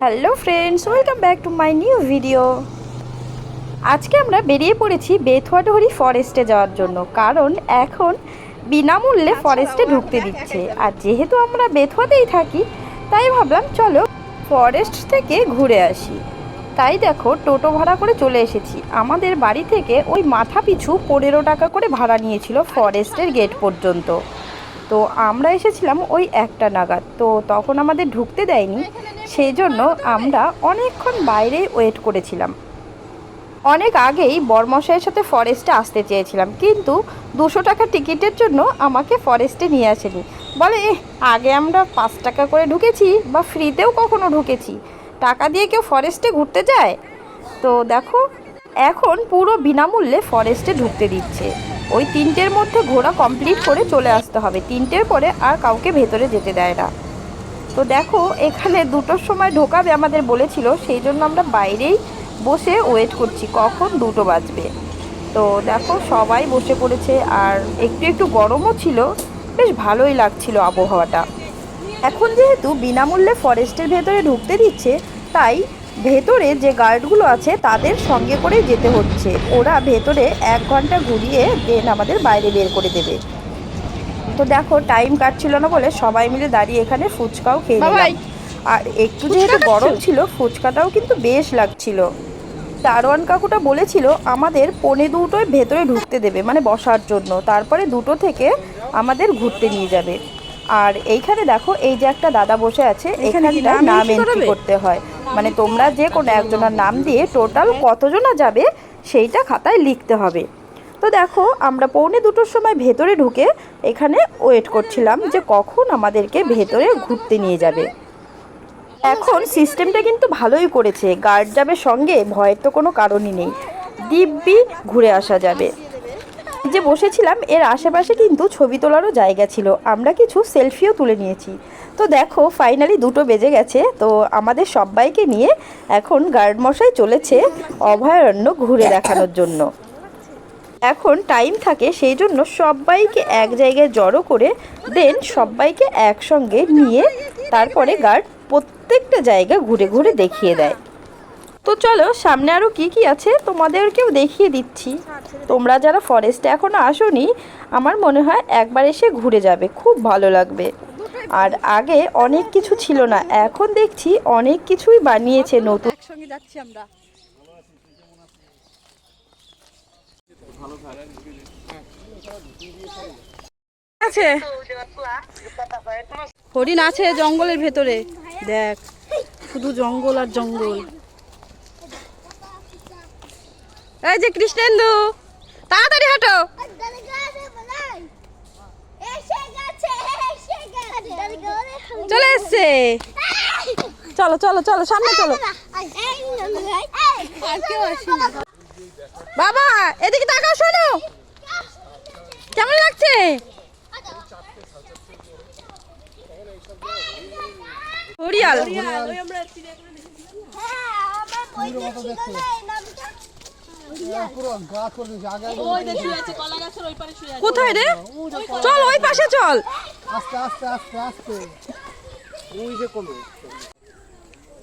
Hello friends welcome back to my new video আজকে আমরা বেরিয়ে পড়েছি বেথুয়াডহরি ফরেস্টে যাওয়ার জন্য কারণ এখন বিনামূল্যে ফরেস্টে ঢুকতে দিচ্ছে। আর যেহেতু আমরা বেথুয়াতেই থাকি তাই ভাবলাম চলো ফরেস্ট থেকে ঘুরে আসি। তাই দেখো টোটো ভাড়া করে চলে এসেছি। আমাদের বাড়ি থেকে ওই মাথা পিছু পনেরো টাকা করে ভাড়া নিয়েছিল ফরেস্টের গেট পর্যন্ত। তো আমরা এসেছিলাম ওই একটা নাগাদ। তো তখন আমাদের ঢুকতে দেয়নি। সেই জন্য আমরা অনেকক্ষণ বাইরে ওয়েট করেছিলাম। অনেক আগেই বরমশাইয়ের সাথে ফরেস্টে আসতে চেয়েছিলাম, কিন্তু দুশো টাকা টিকিটের জন্য আমাকে ফরেস্টে নিয়ে আসেনি। বলে আগে আমরা পাঁচ টাকা করে ঢুকেছি বা ফ্রিতেও কখনো ঢুকেছি? টাকা দিয়ে কেউ ফরেস্টে ঘুরতে যায়? তো দেখো, এখন পুরো বিনামূল্যে ফরেস্টে ঢুকতে দিচ্ছে। ওই তিনটের মধ্যে ঘোরা কমপ্লিট করে চলে আসতে হবে। তিনটের পরে আর কাউকে ভেতরে যেতে দেয় না। তো দেখো, এখানে দুটোর সময় ঢোকাবে আমাদের বলেছিল, সেই জন্য আমরা বাইরেই বসে ওয়েট করছি, কখন দুটো বাজবে। তো দেখো, সবাই বসে পড়েছে, আর একটু একটু গরমও ছিল, বেশ ভালোই লাগছিল আবহাওয়াটা। এখন যেহেতু বিনামূল্যে ফরেস্টের ভেতরে ঢুকতে দিচ্ছে, তাই ভেতরে যে গার্ডগুলো আছে, তাদের সঙ্গে করেই যেতে হচ্ছে। ওরা ভেতরে এক ঘণ্টা ঘুরিয়ে দেন আমাদের বাইরে বের করে দেবে। তো দেখো টাইম কাটছিল না বলে সবাই মিলে দাঁড়িয়ে এখানে ফুচকাও খেয়ে নিলাম। আর একটু যেহেতু গরম ছিল ফুচকাটাও কিন্তু বেশ লাগছিল। দারোয়ান কাকুটা বলেছিল আমাদের পনে দুটোয় ভেতরে ঢুকতে দেবে মানে বসার জন্য। তারপরে দুটো থেকে আমাদের ঘুরতে নিয়ে যাবে। আর এইখানে দেখো এই যে একটা দাদা বসে আছে এখানে নাম এন্ট্রি করতে হয়। মানে তোমরা যে কোনো একজনের নাম দিয়ে টোটাল কতজনা যাবে সেইটা খাতায় লিখতে হবে। তো দেখো, আমরা পৌনে দুটোর সময় ভেতরে ঢুকে এখানে ওয়েট করছিলাম যে কখন আমাদেরকে ভেতরে ঘুরতে নিয়ে যাবে। এখন সিস্টেমটা কিন্তু ভালোই করেছে। গার্ড যাবে সঙ্গে, ভয়ের তো কোনো কারণই নেই। দিব্যি ঘুরে আসা যাবে। যে বসেছিলাম, এর আশেপাশে কিন্তু ছবি তোলারও জায়গা ছিল। আমরা কিছু সেলফিও তুলে নিয়েছি। তো দেখো ফাইনালি দুটো বেজে গেছে। তো আমাদের সবাইকে নিয়ে এখন গার্ড মশাই চলেছে অভয়ারণ্য ঘুরে দেখানোর জন্য। এখন টাইম থাকে সেই জন্য সবাইকে এক জায়গায় জড়ো করে দেন সবাইকে একসঙ্গে নিয়ে তারপরে গার্ড প্রত্যেকটা জায়গা ঘুরে ঘুরে দেখিয়ে দেয়। তো চলো, সামনে আরও কি কি আছে তোমাদেরকেও দেখিয়ে দিচ্ছি। তোমরা যারা ফরেস্টে এখনও আসোনি, আমার মনে হয় একবার এসে ঘুরে যাবে, খুব ভালো লাগবে। আর আগে অনেক কিছু ছিল না, এখন দেখছি অনেক কিছুই বানিয়েছে নতুন। একসঙ্গে যাচ্ছি আমরা। আছে? হরিণ আছে জঙ্গলের ভেতরে। দেখ শুধু জঙ্গল আর জঙ্গল। এই যে কৃষ্ণেন্দু তাড়াতাড়ি হাঁটো। চলে এসছে। চলো চলো চলো সামনে চলো। বাবা এদিকে তাকাও শোনো কেমন লাগছে হরিয়াল কোথায় রে? চল ওই পাশে চল। আস্তে আস্তে আস্তে আস্তে।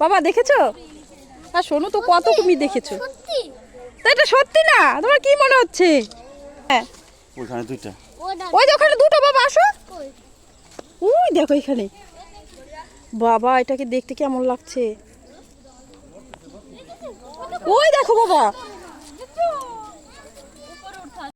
বাবা দেখেছ? আর শোনো তো কত তুমি দেখেছ। তা এটা সত্যি না তোমার কি মনে হচ্ছে? হ্যাঁ। ওইখানে দুইটা। ওই যে ওখানে দুটো বাবা আসো। ওই দেখো এখানে। বাবা এটাকে দেখতে কেমন লাগছে? ওই দেখো বাবা।